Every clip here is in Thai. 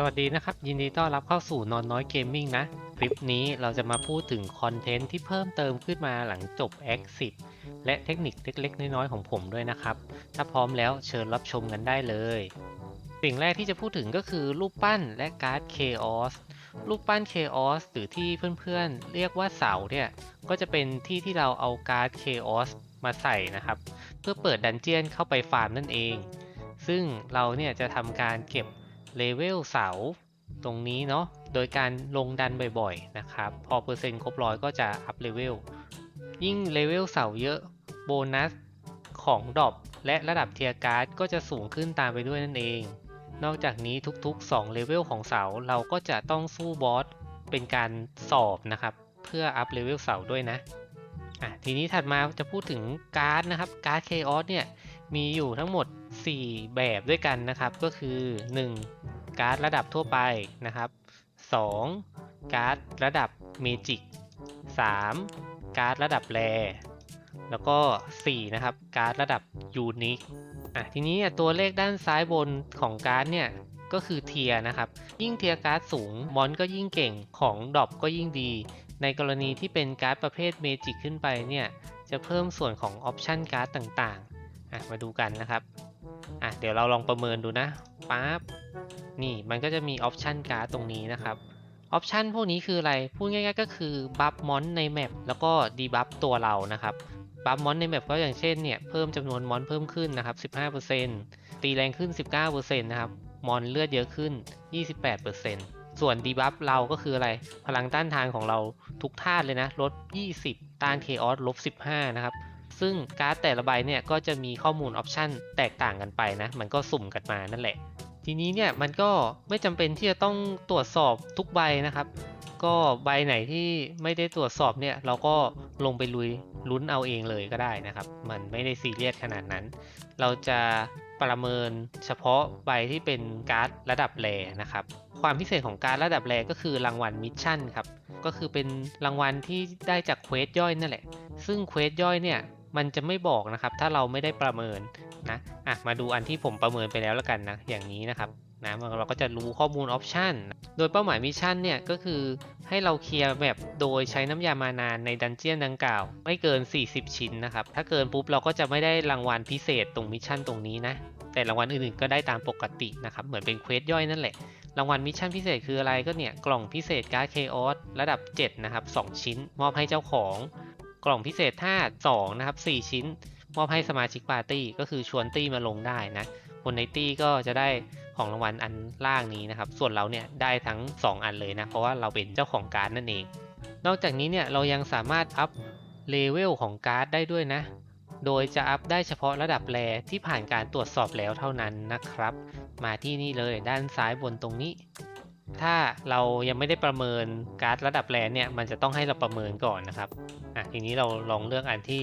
สวัสดีนะครับ ยินดีต้อนรับเข้าสู่นอนน้อยเกมมิ่งนะ คลิปนี้เราจะมาพูดถึงคอนเทนต์ที่เพิ่มเติมขึ้นมาหลังจบ X 10 และเทคนิคเล็กๆ น้อยๆ ของผมด้วยนะครับ ถ้าพร้อมแล้วเชิญรับชมกันได้เลย สิ่งแรกที่จะพูดถึงก็คือรูปปั้นและการ์ด Chaos รูปปั้น Chaos หรือที่เพื่อนๆ เรียกว่าเสาเนี่ย ก็จะเป็นที่ที่เราเอาการ์ด Chaos มาใส่นะครับ เพื่อเปิดดันเจียนเข้าไปฟาร์มนั่นเองซึ่งเราเนี่ยจะทำการเก็บ เลเวลเสาตรงนี้เนาะโดยการลงดันบ่อยๆนะครับ พอเปอร์เซ็นต์ครบร้อยก็จะอัพเลเวลยิ่งเลเวลเสาเยอะโบนัสของดอปและระดับเทียร์การ์ดก็จะสูงขึ้นตามไปด้วยนั่นเอง นอกจากนี้ทุกๆ 2 เลเวลของเสาเราก็จะต้องสู้บอสเป็นการสอบนะครับ เพื่ออัพเลเวลเสาด้วยนะอะทีนี้ถัดมาจะพูดถึงการ์ดนะครับการ์ด Chaos เนี่ยมีอยู่ทั้งหมด 4 แบบด้วยกันนะครับ ก็คือ 1. การ์ดระดับทั่วไปนะครับ 2. การ์ดระดับเมจิก 3. การ์ดระดับแรแล้วก็ 4 นะครับ การ์ดระดับยูนิคอะทีนี้ตัวเลขด้านซ้ายบนของการ์ดเนี่ยก็คือเทียนะครับ ยิ่งเทียการ์ดสูง มอนก็ยิ่งเก่งของดอปก็ยิ่งดี ในกรณีที่เป็นการ์ดประเภทเมจิกขึ้นไปเนี่ย จะเพิ่มส่วนของออปชันการ์ดต่างๆอะมาดูกันนะครับ เดี๋ยวเราลองประเมินดูนะปั๊บนี่มันก็จะมีออปชันการ์ดตรงนี้นะครับออปชันพวกนี้คืออะไร พูดง่ายๆก็คือบัฟมอนในแมปแล้วก็ดีบัฟตัวเรานะครับบัฟมอนในแมปก็อย่างเช่นเนี่ยเพิ่มจำนวนมอนเพิ่มขึ้นนะครับ 15%ตีแรงขึ้น 19%นะครับมอนเลือดเยอะขึ้น 28%ส่วนดีบัฟเราก็คืออะไร พลังต้านทานของเราทุกธาตุเลยนะ ลด 20 ต้านเคออสลบ 15 นะครับ ซึ่งการ์ดแต่ละใบเนี่ยก็จะมีข้อมูลออปชันแตกต่างกันไปนะ มันก็สุ่มกันมานั่นแหละ ทีนี้เนี่ยมันก็ไม่จำเป็นที่จะต้องตรวจสอบทุกใบนะครับ ก็ใบไหนที่ไม่ได้ตรวจสอบเนี่ยเราก็ลงไปลุยลุ้นเอาเองเลยก็ได้นะครับ มันไม่ได้ซีเรียสขนาดนั้น เราจะประเมินเฉพาะใบที่เป็นการ์ดระดับแรนะครับ ความพิเศษของการ์ดระดับแรก็คือรางวัลมิชชั่นครับ ก็คือเป็นรางวัลที่ได้จากเควสย่อยนั่นแหละ ซึ่งเควสย่อยเนี่ย มันจะไม่บอกนะครับ ถ้าเราไม่ได้ประเมินนะอะมาดูอันที่ผมประเมินไปแล้วแล้วกันนะ อย่างนี้นะครับนะเราก็จะรู้ข้อมูลออปชันโดยเป้าหมายมิชชั่นเนี่ยก็คือให้เราเคลียร์แบบโดยใช้น้ำยามานานในดันเจียนดังกล่าว ไม่เกิน 40 ชิ้นนะครับ ถ้าเกินปุ๊บเราก็จะไม่ได้รางวัลพิเศษตรงมิชชั่นตรงนี้นะ แต่รางวัลอื่นๆก็ได้ตามปกตินะครับ เหมือนเป็นเควสย่อยนั่นแหละ รางวัลมิชชั่นพิเศษคืออะไรก็เนี่ย กล่องพิเศษการ์ดเคออสระดับ 7 นะครับ 2 ชิ้น มอบให้เจ้าของ กล่องพิเศษธา2นะครับ4 ชิ้น มอบให้สมาชิกปาร์ตี้ ก็คือชวนตี้มาลงได้นะ คนในตี้ก็จะได้ของรางวัลอันล่างนี้นะครับ ส่วนเราเนี่ยได้ทั้ง 2 อันเลยนะ เพราะว่าเราเป็นเจ้าของการ์ดนั่นเอง นอกจากนี้เนี่ยเรายังสามารถอัพเลเวลของการ์ดได้ด้วยนะ โดยจะอัพได้เฉพาะระดับแรที่ผ่านการตรวจสอบแล้วเท่านั้นนะครับ มาที่นี่เลยด้านซ้ายบนตรงนี้ ถ้าเรายังไม่ได้ประเมินการ์ดระดับแรเนี่ยมันจะต้องให้เราประเมินก่อนนะครับอะทีนี้เราลองเลือกอันที่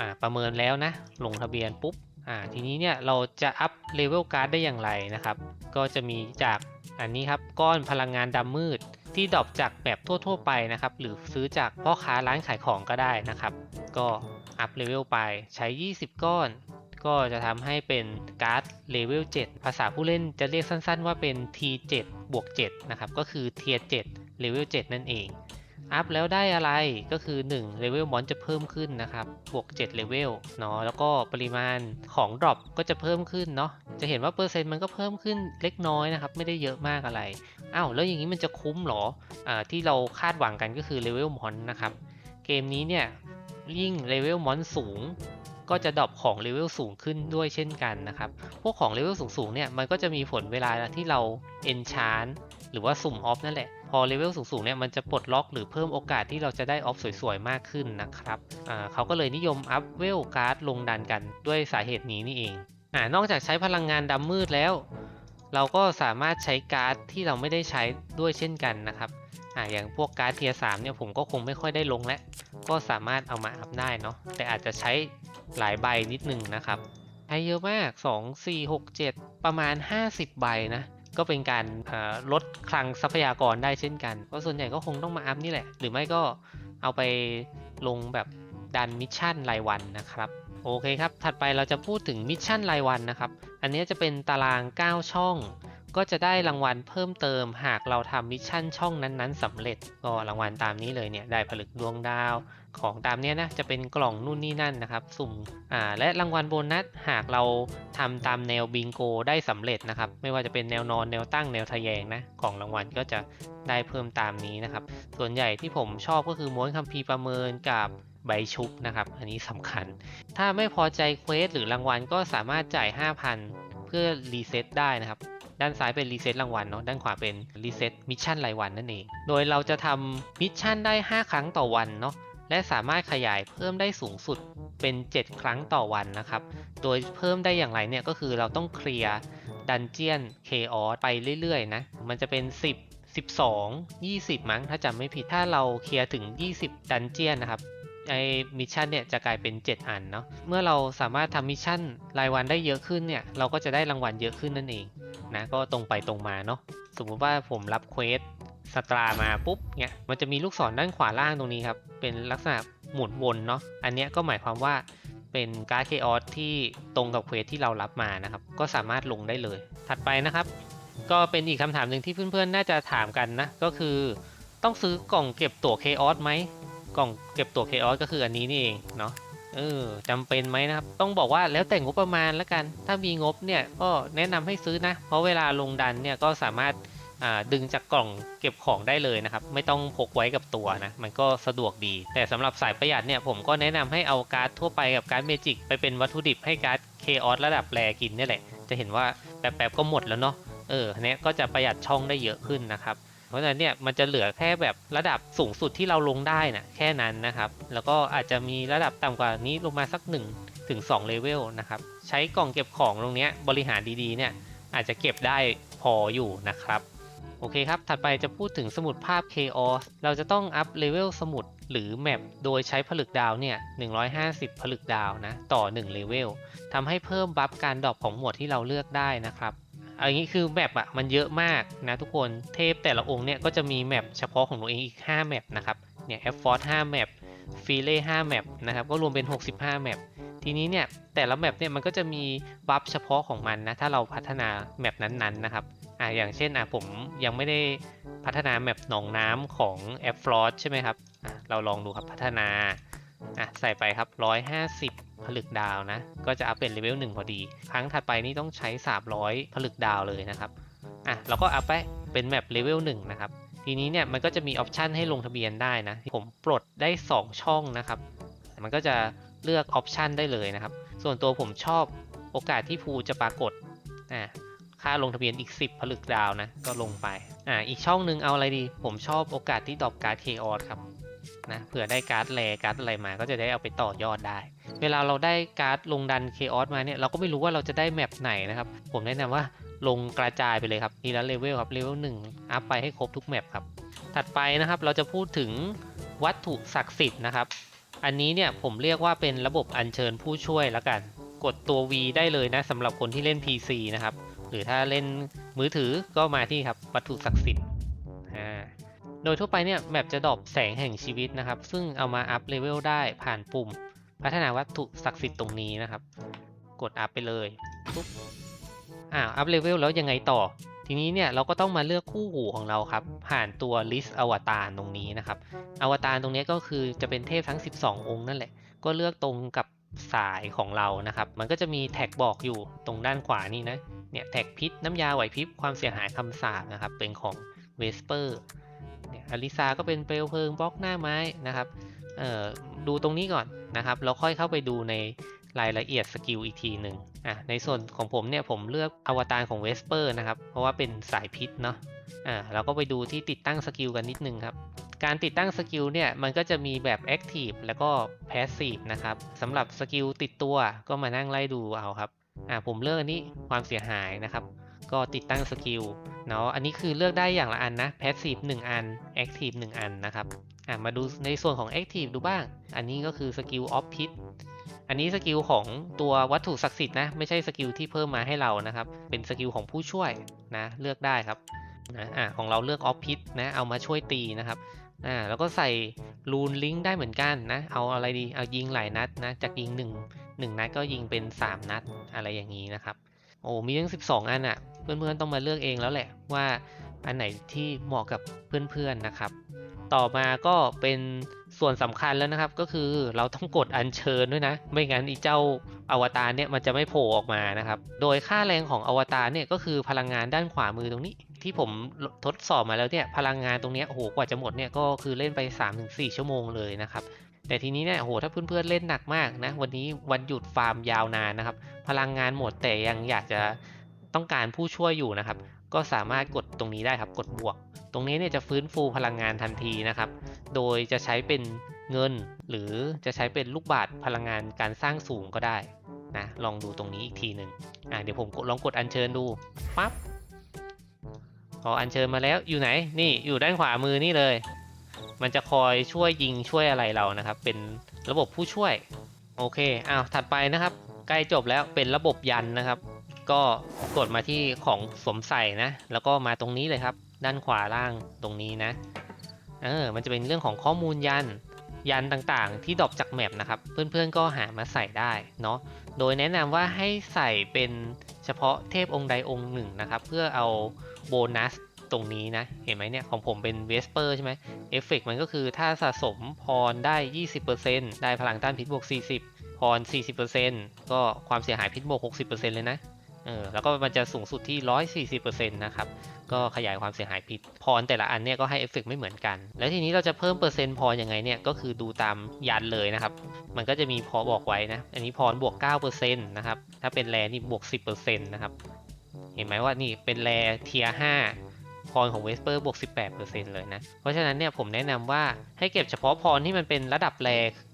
อ่าประเมินแล้วนะ ลงทะเบียนปุ๊บอ่าทีนี้เนี่ยเราจะอัพเลเวลการ์ดได้อย่างไรนะครับ ก็จะมีจากอันนี้ครับก้อนพลังงานดำมืดที่ดรอปจากแบบทั่ว ๆ ไปนะครับ หรือซื้อจากพ่อค้าร้านขายของก็ได้นะครับ ก็อัพเลเวลไปใช้ 20 ก้อน ก็จะทำให้เป็นการ์ดเลเวล 7 ภาษาผู้เล่นจะเรียกสั้นๆ ว่าเป็น T7 บวก 7 นะครับ ก็คือเทียร์7เลเวล 7 นั่นเอง อัพแล้วได้อะไรก็คือ1เลเวลมอนจะเพิ่มขึ้นนะครับ บวก 7เลเวลเนาะ แล้วก็ปริมาณของดรอปก็จะเพิ่มขึ้นเนาะ จะเห็นว่าเปอร์เซ็นต์มันก็เพิ่มขึ้นเล็กน้อยนะครับ ไม่ได้เยอะมากอะไร อ้าวแล้วอย่างนี้มันจะคุ้มหรออ่าที่เราคาดหวังกันก็คือเลเวลมอนนะครับ เกมนี้เนี่ยยิ่งเลเวลมอนสูง ก็จะดรอปของเลเวลสูงขึ้นด้วยเช่นกันนะครับ พวกของเลเวลสูงๆเนี่ยมันก็จะมีผลเวลาที่เรา enchant หรือว่าสุ่มออฟนั่นแหละ พอเลเวลสูงๆเนี่ยมันจะปลดล็อกหรือเพิ่มโอกาสที่เราจะได้ออฟสวยๆ มากขึ้นนะครับเขาก็เลยนิยมอัพเวลการ์ดลงดันกันด้วยสาเหตุนี้นี่เองอนอกจากใช้พลังงานดำมืดแล้ว เราก็สามารถใช้การ์ดที่เราไม่ได้ใช้ด้วยเช่นกันนะครับออย่างพวกการ์ดเทียร์สามเนี่ยผมก็คงไม่ค่อยได้ลงแล้ว ก็สามารถเอามาอัพได้เนาะแต่อาจจะใช้ หลายใบนิดนึงนะครับใช้เยอะมาก 2 4 6 7 ประมาณ 50 ใบนะ ก็เป็นการลดคลังทรัพยากรได้เช่นกัน เพราะส่วนใหญ่ก็คงต้องมาอัพนี่แหละ หรือไม่ก็เอาไปลงแบบดันมิชชั่นรายวันนะครับโอเคครับ ถัดไปเราจะพูดถึงมิชชั่นรายวันนะครับ อันนี้จะเป็นตาราง 9 ช่อง ก็จะได้รางวัลเพิ่มเติม หากเราทำมิชชั่นช่องนั้นๆสำเร็จ ก็รางวัลตามนี้เลยเนี่ย ได้ผลึกดวงดาว ของตามเนี้ยนะจะเป็นกล่องนู่นนี่นั่นนะครับ สุ่มอ่าและรางวัลโบนัสหากเราทำตามแนวบิงโกได้สำเร็จนะครับ ไม่ว่าจะเป็นแนวนอนแนวตั้งแนวทะแยงนะของรางวัลก็จะได้เพิ่มตามนี้นะครับ ส่วนใหญ่ที่ผมชอบก็คือม้วนคัมภีร์ประเมินกับใบชุบนะครับ อันนี้สำคัญ ถ้าไม่พอใจเควสหรือรางวัลก็สามารถจ่าย 5,000 เพื่อรีเซ็ตได้นะครับด้านซ้ายเป็นรีเซ็ตรางวัลเนาะด้านขวาเป็นรีเซ็ตมิชชั่นรายวันนั่นเอง โดยเราจะทำมิชชั่นได้ 5 ครั้งต่อวันเนาะ และสามารถขยายเพิ่มได้สูงสุดเป็น 7 ครั้งต่อวันนะครับ โดยเพิ่มได้อย่างไรเนี่ยก็คือเราต้องเคลียร์ดันเจียนเคออสไปเรื่อยๆนะ มันจะเป็น 10 12 20 มั้งถ้าจำไม่ผิดถ้าเราเคลียร์ถึง 20 ดันเจียนนะครับไอมิชชั่นเนี่ยจะกลายเป็น 7 อันเนาะเมื่อเราสามารถทำมิชชั่นรายวันได้เยอะขึ้นเนี่ยเราก็จะได้รางวัลเยอะขึ้นนั่นเองนะก็ตรงไปตรงมาเนาะสมมุติว่าผมรับเควส สตรามาปุ๊บเนี่ยมันจะมีลูกศรด้านขวาล่างตรงนี้ครับเป็นลักษณะหมุนวนเนาะอันนี้ก็หมายความว่าเป็นการ์ดเคออสที่ตรงกับเควสที่เรารับมานะครับ ก็สามารถลงได้เลย ถัดไปนะครับ ก็เป็นอีกคำถามหนึ่งที่เพื่อนๆ น่าจะถามกันนะ ก็คือต้องซื้อกล่องเก็บตั๋วเคออสไหมกล่องเก็บตั๋วเคออสก็คืออันนี้นี่เองเนาะเออจำเป็นไหมนะครับ ต้องบอกว่าแล้วแต่งบประมาณแล้วกัน ถ้ามีงบเนี่ยก็แนะนำให้ซื้อนะ เพราะเวลาลงดันเนี่ยก็สามารถ ดึงจากกล่องเก็บของได้เลยนะครับ ไม่ต้องพกไว้กับตัวนะ มันก็สะดวกดี แต่สำหรับสายประหยัดเนี่ยผมก็แนะนำให้เอาการ์ดทั่วไปกับการ์ดเมจิกไปเป็นวัตถุดิบให้การ์ดเคออสระดับแรกินนี่แหละ จะเห็นว่าแป๊บๆก็หมดแล้วเนาะเออเนี้ยก็จะประหยัดช่องได้เยอะขึ้นนะครับเพราะฉะนั้นเนี่ยมันจะเหลือแค่แบบระดับสูงสุดที่เราลงได้นะแค่นั้นนะครับ แล้วก็อาจจะมีระดับต่ำกว่านี้ลงมาสัก1ถึง2เลเวลนะครับใช้กล่องเก็บของตรงเนี้ยบริหารดีๆเนี่ยอาจจะเก็บได้พออยู่นะครับ โอเคครับ ถัดไปจะพูดถึงสมุดภาพ Chaos เราจะต้องอัพเลเวลสมุดหรือแมปโดยใช้ผลึกดาวเนี่ย 150 ผลึกดาวนะ ต่อ 1 เลเวลทำให้เพิ่มบัฟการดรอปของหมวดที่เราเลือกได้นะครับอันนี้คือแมปอะมันเยอะมากนะทุกคน เทพแต่ละองค์เนี่ยก็จะมีแมปเฉพาะของตัวเองอีก 5 แมปนะครับ เนี่ยแอฟฟอร์5แมปฟีเล่5แมปนะครับ ก็รวมเป็น 65 แมป ทีนี้เนี่ยแต่ละแมปเนี่ยมันก็จะมีบัฟเฉพาะของมันนะ ถ้าเราพัฒนาแมปนั้นๆนะครับ อ่าอย่างเช่นอะผมยังไม่ได้พัฒนาแมปหนองน้ำของแอฟฟลอสใช่ไหมครับอะเราลองดูครับพัฒนาอะใส่ไปครับ 150 ผลึกดาวนะ ก็จะอัพเป็นเลเวล1พอดี ครั้งถัดไปนี่ต้องใช้ 300 ผลึกดาวเลยนะครับอะเราก็อัพไปเป็นแมปเลเวล1นะครับ ทีนี้เนี่ยมันก็จะมีออปชันให้ลงทะเบียนได้นะ ผมปลดได้ 2 ช่องนะครับ มันก็จะเลือกออปชันได้เลยนะครับ ส่วนตัวผมชอบโอกาสที่ภูจะปรากฏอ่า ค่าลงทะเบียนอีก 10 ผลึกดาวนะ ก็ลงไป อ่า อีกช่องหนึ่งเอาอะไรดี ผมชอบโอกาสที่ดรอปการ์ดเคออสครับนะเผื่อได้การ์ดแรการ์ดอะไรมาก็จะได้เอาไปต่อยอดได้ เวลาเราได้การ์ดลงดันเคออสมาเนี่ยเราก็ไม่รู้ว่าเราจะได้แมปไหนนะครับ ผมแนะนำว่าลงกระจายไปเลยครับทีละเลเวลครับเลเวลหนึ่งอัพไปให้ครบทุกแมปครับ ถัดไปนะครับเราจะพูดถึงวัตถุศักดิ์สิทธิ์นะครับ อันนี้เนี่ยผมเรียกว่าเป็นระบบอัญเชิญผู้ช่วยแล้วกัน กดตัว V ได้เลยนะสำหรับคนที่เล่น PC นะครับ หรือถ้าเล่นมือถือก็มาที่ครับวัตถุศักดิ์สิทธิ์โดยทั่วไปเนี่ยแมปจะดรอปแสงแห่งชีวิตนะครับ ซึ่งเอามาอัพเลเวลได้ผ่านปุ่ม พัฒนาวัตถุศักดิ์สิทธิ์ตรงนี้นะครับ กดอัพไปเลยปุ๊บอ่าอัพเลเวลแล้วยังไงต่อ ทีนี้เนี่ยเราก็ต้องมาเลือกคู่หูของเราครับ ผ่านตัว list อวตารตรงนี้นะครับ อวตารตรงนี้ก็คือจะเป็นเทพทั้ง 12 องค์นั่นแหละ ก็เลือกตรงกับสายของเรานะครับ มันก็จะมีแท็กบอกอยู่ตรงด้านขวานี่นะ เนี่ยแท็กพิษน้ำยาไหวพริบความเสียหายคำสาปนะครับ เป็นของเวสเปอร์เนี่ยอลิซาก็เป็นเปลวเพลิงบล็อกหน้าไม้นะครับเอ่อดูตรงนี้ก่อนนะครับแล้วค่อยเข้าไปดูในรายละเอียดสกิลอีกทีหนึ่งอะในส่วนของผมเนี่ยผมเลือกอวตารของเวสเปอร์นะครับ เพราะว่าเป็นสายพิษเนาะอ่าเราก็ไปดูที่ติดตั้งสกิลกันนิดนึงครับการติดตั้งสกิลเนี่ยมันก็จะมีแบบ Active แล้วก็ Passive นะครับสำหรับสกิลติดตัวก็มานั่งไล่ดูเอาครับ อ่าผมเลือกอันนี้ความเสียหายนะครับ ก็ติดตั้งสกิลเนาะอันนี้คือเลือกได้อย่างละอันนะ Passive 1อัน Active 1อันนะครับอ่ามาดูในส่วนของ Active ดูบ้าง อันนี้ก็คือสกิล Off Pit อันนี้สกิลของตัววัตถุศักดิ์สิทธิ์นะไม่ใช่สกิลที่เพิ่มมาให้เรานะครับ เป็นสกิลของผู้ช่วยนะเลือกได้ครับนะอ่าของเราเลือก Off Pit นะเอามาช่วยตีนะครับ อ่าแล้วก็ใส่รูนลิงก์ได้เหมือนกันนะ เอาอะไรดี เอายิงหลายนัดนะ จากยิง 1 1 นัดก็ยิงเป็น 3 นัดอะไรอย่างนี้นะครับ โอ้มีตั้ง 12 อันอะ่ะ เพื่อนๆต้องมาเลือกเองแล้วแหละว่าอันไหนที่เหมาะกับเพื่อนๆนะครับ ต่อมาก็เป็นส่วนสำคัญแล้วนะครับ ก็คือเราต้องกดอัญเชิญด้วยนะ ไม่งั้นอีเจ้าอวตารเนี่ยมันจะไม่โผล่ออกมานะครับ โดยค่าแรงของอวตารเนี่ยก็คือพลังงานด้านขวามือตรงนี้ ที่ผมทดสอบมาแล้วเนี่ยพลังงานตรงนี้โอ้โหกว่าจะหมดเนี่ยก็คือเล่นไป 3-4 ชั่วโมงเลยนะครับแต่ทีนี้เนี่ยโอ้โหถ้าเพื่อนๆเล่นหนักมากนะวันนี้วันหยุดฟาร์มยาวนานนะครับ พลังงานหมดแต่ยังอยากจะต้องการผู้ช่วยอยู่นะครับ ก็สามารถกดตรงนี้ได้ครับ กดบวก ตรงนี้เนี่ยจะฟื้นฟูพลังงานทันทีนะครับ โดยจะใช้เป็นเงิน หรือจะใช้เป็นลูกบาศก์พลังงานการสร้างสูงก็ได้นะลองดูตรงนี้อีกทีหนึ่งอ่าเดี๋ยวผมกดลองกดอัญเชิญดูปั๊บ พออัญเชิญมาแล้วอยู่ไหนนี่อยู่ด้านขวามือนี่เลย มันจะคอยช่วยยิงช่วยอะไรเรานะครับ เป็นระบบผู้ช่วย โอเคอ้าวถัดไปนะครับ ใกล้จบแล้วเป็นระบบยันนะครับ ก็กดมาที่ของสวมใส่นะ แล้วก็มาตรงนี้เลยครับ ด้านขวาล่างตรงนี้นะเออมันจะเป็นเรื่องของข้อมูลยันยันต่างๆ ที่ดรอปจากแมปนะครับ เพื่อนๆก็หามาใส่ได้เนาะโดยแนะนำว่าให้ใส่เป็น เฉพาะเทพองค์ใดองค์หนึ่งนะครับ เพื่อเอาโบนัสตรงนี้นะ เห็นไหมเนี่ย ของผมเป็นเวสเปอร์ใช่ไหมเอฟเฟกมันก็คือถ้าสะสมพรได้ 20%ได้พลังต้านพิษบวก 40 พร 40%ก็ความเสียหายพิษบวก 60%เลยนะเออแล้วก็มันจะสูงสุดที่ 140%นะครับ ก็ขยายความเสียหายพิษพรแต่ละอันเนี่ยก็ให้เอฟเฟกไม่เหมือนกัน แล้วทีนี้เราจะเพิ่มเปอร์เซ็นต์พรยังไงเนี่ยก็คือดูตามยันเลยนะครับ มันก็จะมีพอบอกไว้นะ อันนี้พรบวก 9%นะครับ ถ้าเป็นแรนี่บวก 10%นะครับ เห็นไหมว่านี่เป็นแรเทีย5พรของเวสเปอร์บวก 18%เลยนะ เพราะฉะนั้นเนี่ยผมแนะนำว่าให้เก็บเฉพาะพรที่มันเป็นระดับแร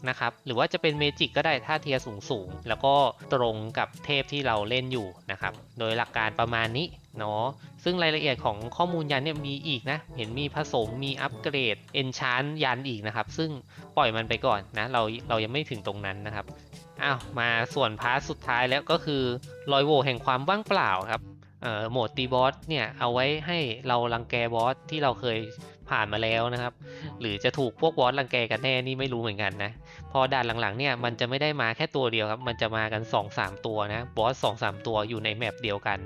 นะครับ หรือว่าจะเป็นเมจิกก็ได้ถ้าเทียสูงสูง แล้วก็ตรงกับเทพที่เราเล่นอยู่นะครับ โดยหลักการประมาณนี้เนาะ ซึ่งรายละเอียดของข้อมูลยันเนี่ยมีอีกนะ เห็นมีผสม มีอัปเกรด เอนชานยันอีกนะครับ ซึ่งปล่อยมันไปก่อนนะ เราเรายังไม่ถึงตรงนั้นนะครับ อ้าวมาส่วนพาร์ทสุดท้ายแล้วก็คือรอยโหว่แห่งความว่างเปล่าครับเอ่อโหมดตีบอสเนี่ยเอาไว้ให้เรารังแกบอสที่เราเคยผ่านมาแล้วนะครับ หรือจะถูกพวกบอสรังแกกันแน่นี่ไม่รู้เหมือนกันนะ พอด่านหลังๆเนี่ยมันจะไม่ได้มาแค่ตัวเดียวครับ มันจะมากัน 2-3 ตัวนะบอส2-3 ตัวอยู่ในแมปเดียวกัน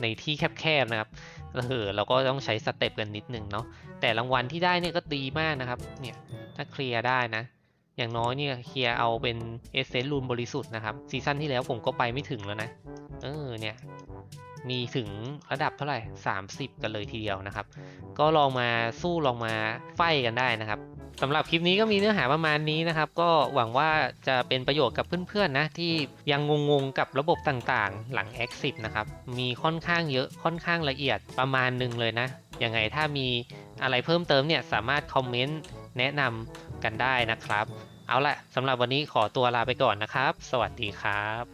ในที่แคบๆนะครับเออเราก็ต้องใช้สเต็ปกันนิดนึงเนาะแต่รางวัลที่ได้เนี่ยก็ดีมากนะครับเนี่ยถ้าเคลียร์ได้นะ อย่างน้อยเนี่ยเคลียร์เอาเป็นเอเซนต์รูนบริสุทธิ์นะครับซีซั่นที่แล้วผมก็ไปไม่ถึงแล้วนะ เออเนี่ยมีถึงระดับเท่าไหร่ 30 กันเลยทีเดียวนะครับ ก็ลองมาสู้ลองมาไฟกันได้นะครับสำหรับคลิปนี้ก็มีเนื้อหาประมาณนี้นะครับ ก็หวังว่าจะเป็นประโยชน์กับเพื่อนๆนะที่ยังงงๆกับระบบต่างๆ หลัง Exit นะครับมีค่อนข้างเยอะค่อนข้างละเอียดประมาณหนึ่งเลยนะยังไงถ้ามีอะไรเพิ่มเติมเนี่ยสามารถคอมเมนต์แนะนำ กันได้นะครับ เอาละสำหรับวันนี้ขอตัวลาไปก่อนนะครับ สวัสดีครับ